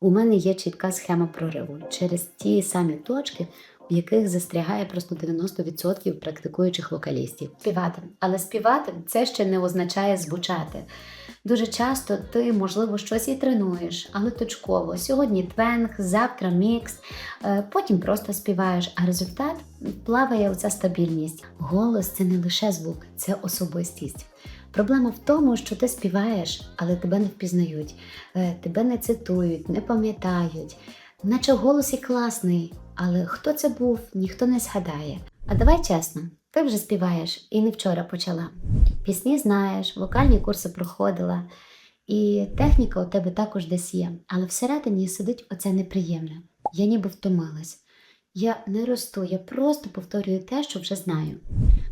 У мене є чітка схема прориву через ті самі точки, в яких застрягає просто 90% практикуючих вокалістів. Співати. Але співати це ще не означає звучати. Дуже часто ти, можливо, щось і тренуєш, але точково. Сьогодні твенг, завтра мікс, е, потім просто співаєш, а результат плаває оця стабільність. Голос це не лише звук, це особистість. Проблема в тому, що ти співаєш, але тебе не впізнають, е, тебе не цитують, не пам'ятають. Наче голос і класний, але хто це був, ніхто не згадає. А давай чесно, ти вже співаєш і не вчора почала. Пісні знаєш, вокальні курси проходила, і техніка у тебе також десь є. Але всередині сидить оце неприємне. Я ніби втомилась. Я не росту, я просто повторюю те, що вже знаю.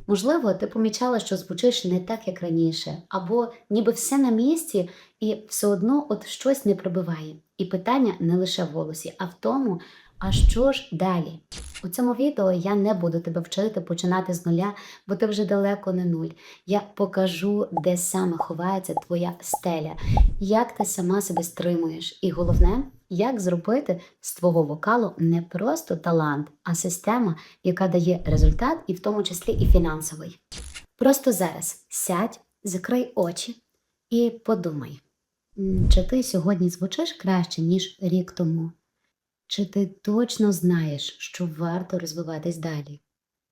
Можливо, ти помічала, що звучиш не так, як раніше, або ніби все на місці, і все одно от щось не пробиває. І питання не лише в голосі, а в тому, а що ж далі? У цьому відео я не буду тебе вчити починати з нуля, бо ти вже далеко не нуль. Я покажу, де саме ховається твоя стеля, як ти сама себе стримуєш, і головне, як зробити з твого вокалу не просто талант, а система, яка дає результат, і в тому числі і фінансовий. Просто зараз сядь, закрий очі і подумай, чи ти сьогодні звучиш краще, ніж рік тому? Чи ти точно знаєш, що варто розвиватись далі?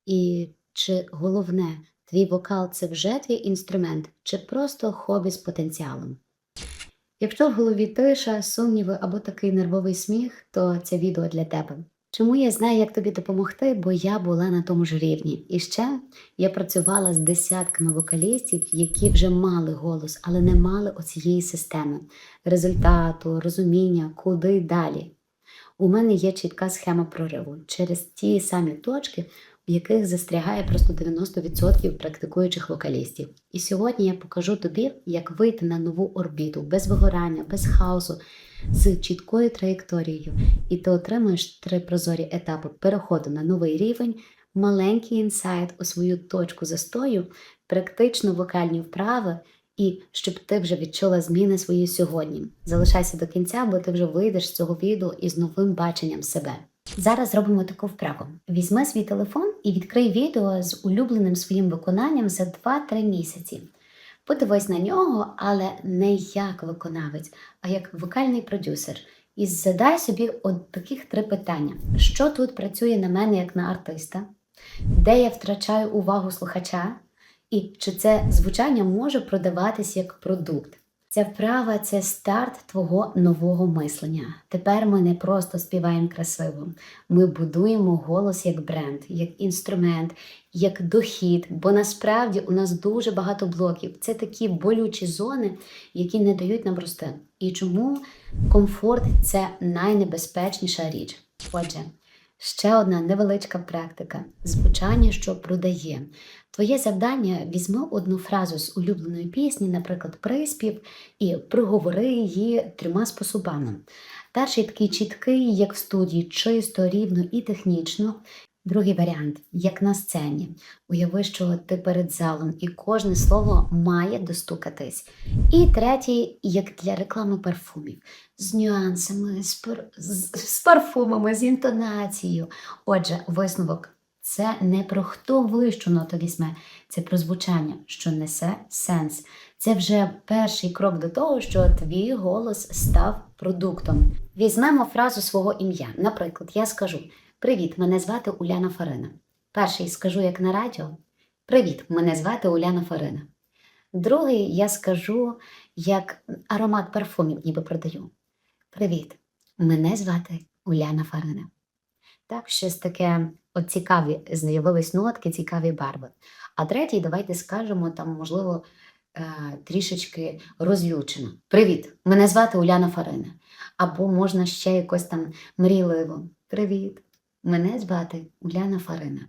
І чи головне, твій вокал це вже твій інструмент, чи просто хобі з потенціалом? Якщо в голові тиша, сумніви або такий нервовий сміх, то це відео для тебе. Чому я знаю, як тобі допомогти, бо я була на тому ж рівні. І ще я працювала з десятками вокалістів, які вже мали голос, але не мали оцієї системи результату, розуміння, куди далі. У мене є чітка схема прориву через ті самі точки, в яких застрягає просто 90% практикуючих вокалістів. І сьогодні я покажу тобі, як вийти на нову орбіту без вигорання, без хаосу, з чіткою траєкторією, і ти отримаєш три прозорі етапи переходу на новий рівень, маленький інсайт у свою точку застою, практично вокальні вправи. І щоб ти вже відчула зміни свої сьогодні. Залишайся до кінця, бо ти вже вийдеш з цього відео із новим баченням себе. Зараз зробимо таку вправу. Візьми свій телефон і відкрий відео з улюбленим своїм виконанням за 2-3 місяці. Подивись на нього, але не як виконавець, а як вокальний продюсер. І задай собі от таких три питання: що тут працює на мене як на артиста, де я втрачаю увагу слухача, і чи це звучання може продаватись як продукт. Ця вправа це старт твого нового мислення. Тепер ми не просто співаємо красиво, ми будуємо голос як бренд, як інструмент, як дохід. Бо насправді у нас дуже багато блоків. Це такі болючі зони, які не дають нам рости. І чому комфорт це найнебезпечніша річ. Отже, ще одна невеличка практика звучання, що продає. Твоє завдання візьми одну фразу з улюбленої пісні, наприклад, приспів, і проговори її трьома способами. Перший такий чіткий, як в студії, чисто, рівно і технічно. Другий варіант, як на сцені. Уяви, що ти перед залом, і кожне слово має достукатись. І третій, як для реклами парфумів, з нюансами, з, пар... з, парфумами, з інтонацією. Отже, висновок це не про хто вищу ноту візьме, це про звучання, що несе сенс. Це вже перший крок до того, що твій голос став продуктом. Візьмемо фразу свого ім'я. Наприклад, я скажу: Привіт, мене звати Уляна Фарина. Перший скажу як на радіо: Привіт, мене звати Уляна Фарина. Другий я скажу як аромат парфумів, ніби продаю. Привіт, мене звати Уляна Фарина. Так, щось таке от цікаві з'явились нотки, цікаві барви. А третій, давайте скажемо там, можливо, е, трішечки розлючено. Привіт! Мене звати Уляна Фарина. Або можна ще якось там мрійливо. Привіт! Мене звати Уляна Фарина.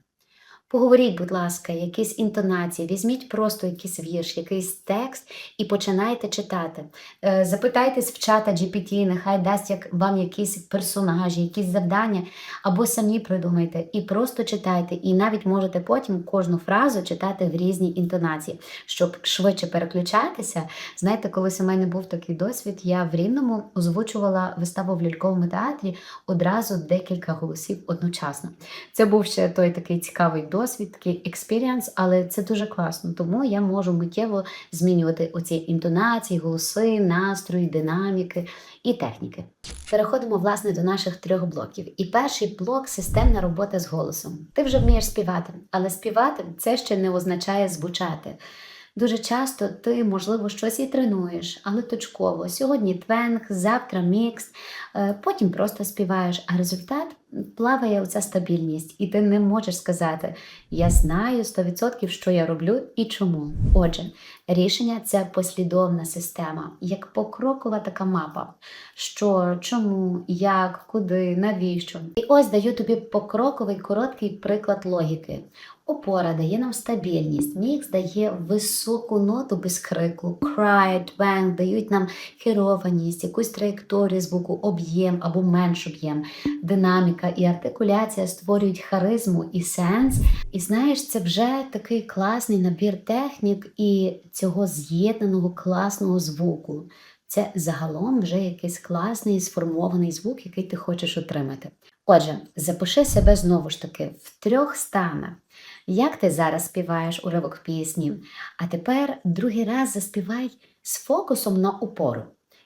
Поговоріть, будь ласка, якісь інтонації, візьміть просто якийсь вірш, якийсь текст і починайте читати. Е, Запитайтесь в чата GPT, нехай дасть вам якісь персонажі, якісь завдання, або самі придумайте і просто читайте. І навіть можете потім кожну фразу читати в різній інтонації, щоб швидше переключатися. Знаєте, колись у мене був такий досвід, я в Рівному озвучувала виставу в ляльковому театрі одразу декілька голосів одночасно. Це був ще той такий цікавий досвід, такий експіріанс, але це дуже класно, тому я можу миттєво змінювати оці інтонації, голоси, настрої, динаміки і техніки. Переходимо власне до наших трьох блоків. І перший блок системна робота з голосом. Ти вже вмієш співати, але співати це ще не означає звучати. Дуже часто ти, можливо, щось і тренуєш, але точково. Сьогодні твенг, завтра мікс, е, потім просто співаєш, а результат плаває оця стабільність, і ти не можеш сказати: Я знаю 100% що я роблю і чому. Отже, рішення це послідовна система, як покрокова така мапа. Що, чому, як, куди, навіщо. І ось даю тобі покроковий короткий приклад логіки. Опора дає нам стабільність, мікс дає високу ноту без крику, cry, twang дають нам керованість, якусь траєкторію звуку, об'єм або менш об'єм, динаміка і артикуляція створюють харизму і сенс. І знаєш, це вже такий класний набір технік і цього з'єднаного класного звуку. Це загалом вже якийсь класний сформований звук, який ти хочеш отримати. Отже, запиши себе знову ж таки в трьох станах. Як ти зараз співаєш уривок пісні? А тепер другий раз заспівай з фокусом на опору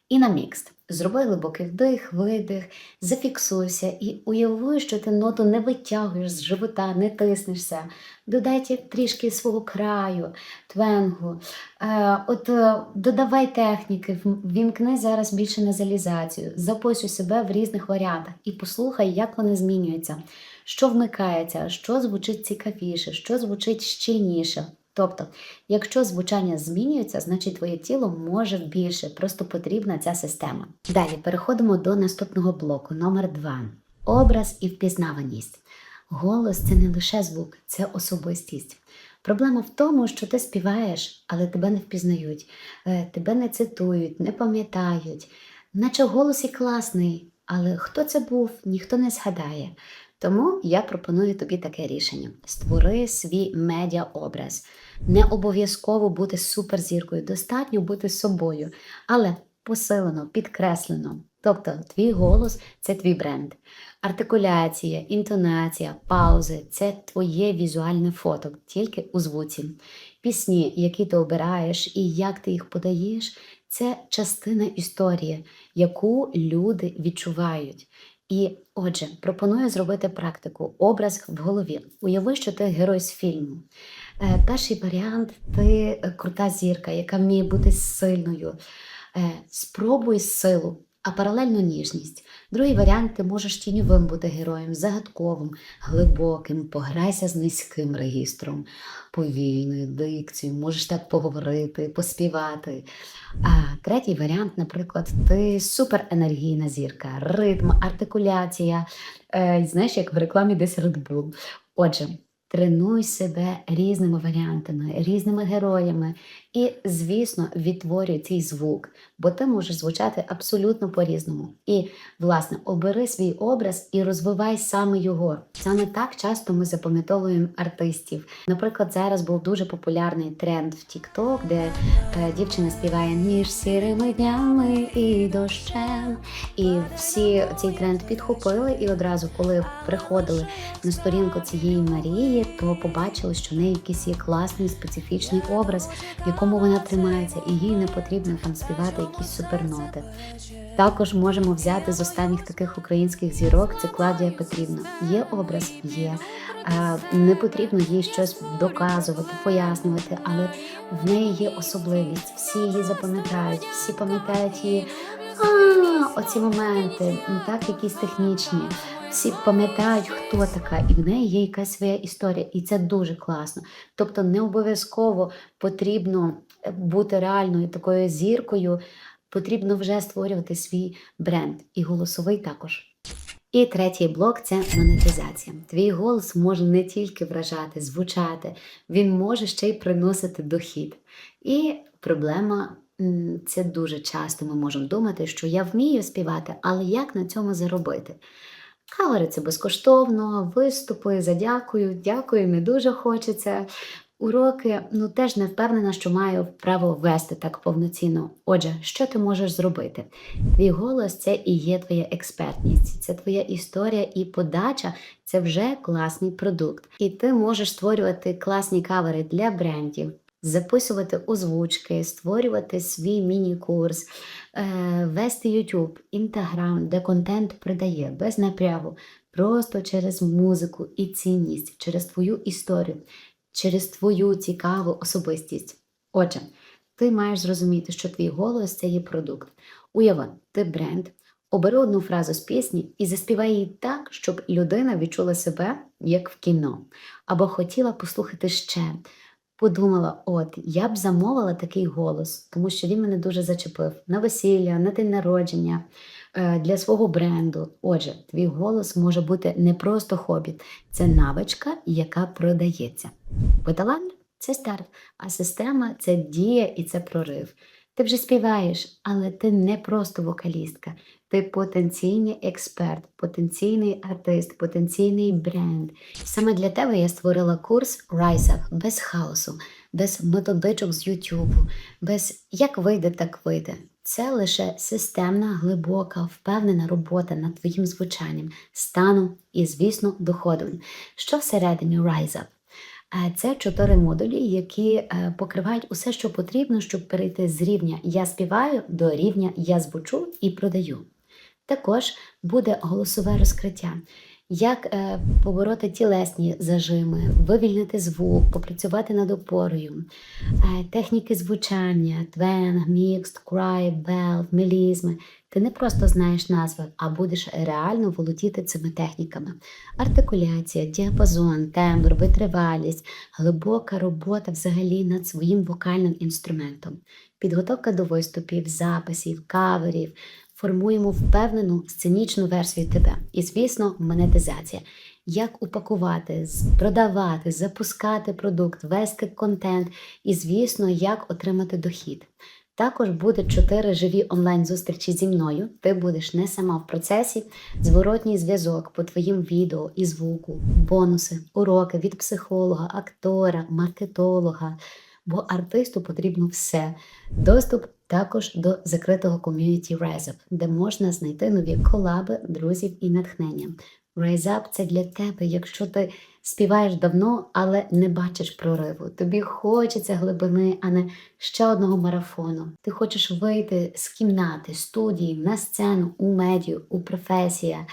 і на мікс. Зроби глибокий вдих, видих, зафіксуйся і уяви, що ти ноту не витягуєш з живота, не тиснешся. Додайте трішки свого краю, твенгу. Е, от е, додавай техніки, вімкни зараз більше назалізацію, записуй себе в різних варіантах і послухай, як вони змінюються, що вмикається, що звучить цікавіше, що звучить щільніше. Тобто, якщо звучання змінюється, значить твоє тіло може більше, просто потрібна ця система. Далі переходимо до наступного блоку, номер 2. Образ і впізнаваність. Голос це не лише звук, це особистість. Проблема в тому, що ти співаєш, але тебе не впізнають, е, тебе не цитують, не пам'ятають. Наче голос і класний, але хто це був, ніхто не згадає. Тому я пропоную тобі таке рішення: створи свій медіаобраз. Не обов'язково бути суперзіркою, достатньо бути собою, але посилено, підкреслено. Тобто, твій голос це твій бренд. Артикуляція, інтонація, паузи це твоє візуальне фото, тільки у звуці. Пісні, які ти обираєш і як ти їх подаєш, це частина історії, яку люди відчувають. І отже, пропоную зробити практику образ в голові. Уяви, що ти герой з фільму. Е, Перший варіант ти е, крута зірка, яка вміє бути сильною. Е, Спробуй силу, а паралельно ніжність. Другий варіант ти можеш тіньовим бути героєм, загадковим, глибоким, пограйся з низьким регістром, повільною дикцією, можеш так поговорити, поспівати. А третій варіант, наприклад, ти суперенергійна зірка, ритм, артикуляція. Е, знаєш, як в рекламі десь Red Bull. Отже, тренуй себе різними варіантами, різними героями. І, звісно, відтворюй цей звук, бо ти можеш звучати абсолютно по-різному. І, власне, обери свій образ і розвивай саме його. Саме так часто ми запам'ятовуємо артистів. Наприклад, зараз був дуже популярний тренд в TikTok, де е, дівчина співає між сірими днями і дощем. І всі цей тренд підхопили, і одразу, коли приходили на сторінку цієї Марії, то побачили, що в неї якийсь є класний специфічний образ, в якому вона тримається, і їй не потрібно там співати якісь суперноти. Також можемо взяти з останніх таких українських зірок це Клавдія Петрівна. Є образ, є. Не потрібно їй щось доказувати, пояснювати, але в неї є особливість. Всі її запам'ятають, всі пам'ятають її. А, оці моменти, так, якісь технічні. Всі пам'ятають, хто така, і в неї є якась своя історія, і це дуже класно. Тобто не обов'язково потрібно е, бути реальною такою зіркою, потрібно вже створювати свій бренд і голосовий також. І третій блок це монетизація. Твій голос може не тільки вражати, звучати, він може ще й приносити дохід. І проблема це дуже часто ми можемо думати, що я вмію співати, але як на цьому заробити? Кавери це безкоштовно, виступи, задякую, дякую, не дуже хочеться. Уроки, ну теж не впевнена, що маю право вести так повноцінно. Отже, що ти можеш зробити? Твій голос це і є твоя експертність, це твоя історія і подача це вже класний продукт. І ти можеш створювати класні кавери для брендів, записувати озвучки, створювати свій міні-курс, е, вести YouTube, Instagram, де контент придає без напрягу, просто через музику і цінність, через твою історію через твою цікаву особистість. Отже, ти маєш зрозуміти, що твій голос це є продукт. Уяви, ти бренд, обери одну фразу з пісні і заспівай її так, щоб людина відчула себе як в кіно, або хотіла послухати ще. Подумала, от, я б замовила такий голос, тому що він мене дуже зачепив на весілля, на день народження, е, для свого бренду. Отже, твій голос може бути не просто хобі, це навичка, яка продається. Бо талант це старт, а система це дія і це прорив. Ти вже співаєш, але ти не просто вокалістка, ти потенційний експерт, потенційний артист, потенційний бренд. Саме для тебе я створила курс Rise Up без хаосу, без методичок з Ютубу, без як вийде, так вийде. Це лише системна, глибока, впевнена робота над твоїм звучанням, станом і, звісно, доходом. Що всередині Rise Up? Е, це чотири модулі, які е, покривають усе, що потрібно, щоб перейти з рівня Я співаю до рівня Я звучу і продаю. Також буде голосове розкриття, як е, побороти тілесні зажими, вивільнити звук, попрацювати над опорою, техніки звучання, твенг, мікст, край, белв, мелізми. Ти не просто знаєш назви, а будеш реально володіти цими техніками. Артикуляція, діапазон, тембр, витривалість, глибока робота взагалі над своїм вокальним інструментом, підготовка до виступів, записів, каверів. Формуємо впевнену сценічну версію тебе. І, звісно, монетизація. Як упакувати, продавати, запускати продукт, вести контент і, звісно, як отримати дохід. Також буде чотири живі онлайн-зустрічі зі мною. Ти будеш не сама в процесі, зворотній зв'язок по твоїм відео і звуку, бонуси, уроки від психолога, актора, маркетолога. Бо артисту потрібно все. Доступ також до закритого ком'юніті Rise де можна знайти нові колаби, друзів і натхнення. Rise Up – це для тебе, якщо ти співаєш давно, але не бачиш прориву. Тобі хочеться глибини, а не ще одного марафону. Ти хочеш вийти з кімнати, студії, на сцену, у медію, у професія.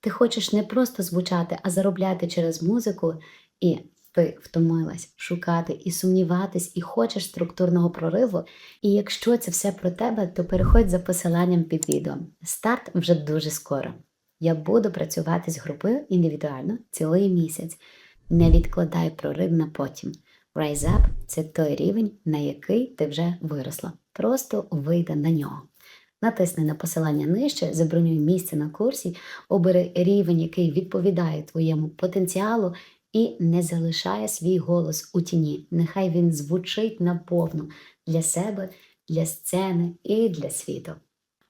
Ти хочеш не просто звучати, а заробляти через музику. І ти втомилась шукати і сумніватись, і хочеш структурного прориву. І якщо це все про тебе, то переходь за посиланням під відео. Старт вже дуже скоро. Я буду працювати з групою індивідуально цілий місяць. Не відкладай прорив на потім. Rise Up – це той рівень, на який ти вже виросла. Просто вийди на нього. Натисни на посилання нижче, забронюй місце на курсі, обери рівень, який відповідає твоєму потенціалу, і не залишає свій голос у тіні. Нехай він звучить наповну для себе, для сцени і для світу.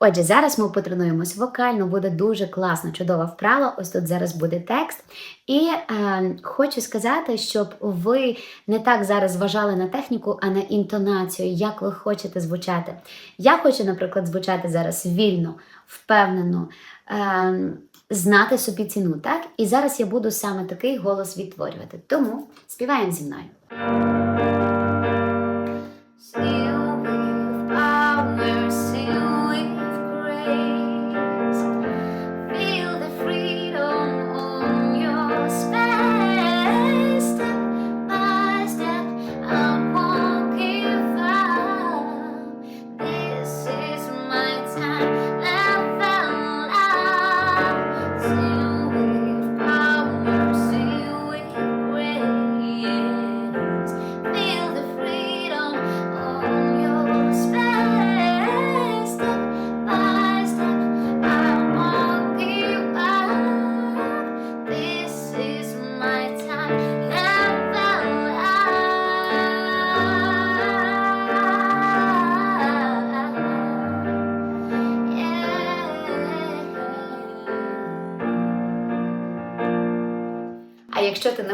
Отже, зараз ми потренуємось вокально, буде дуже класна, чудова вправа. Ось тут зараз буде текст. І е, хочу сказати, щоб ви не так зараз зважали на техніку, а на інтонацію, як ви хочете звучати. Я хочу, наприклад, звучати зараз вільно, впевнено, е, знати собі ціну. так? І зараз я буду саме такий голос відтворювати. Тому співаємо зі мною.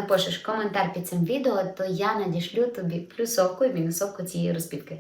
Напишеш коментар під цим відео, то я надішлю тобі плюсовку і мінусовку цієї розпівки.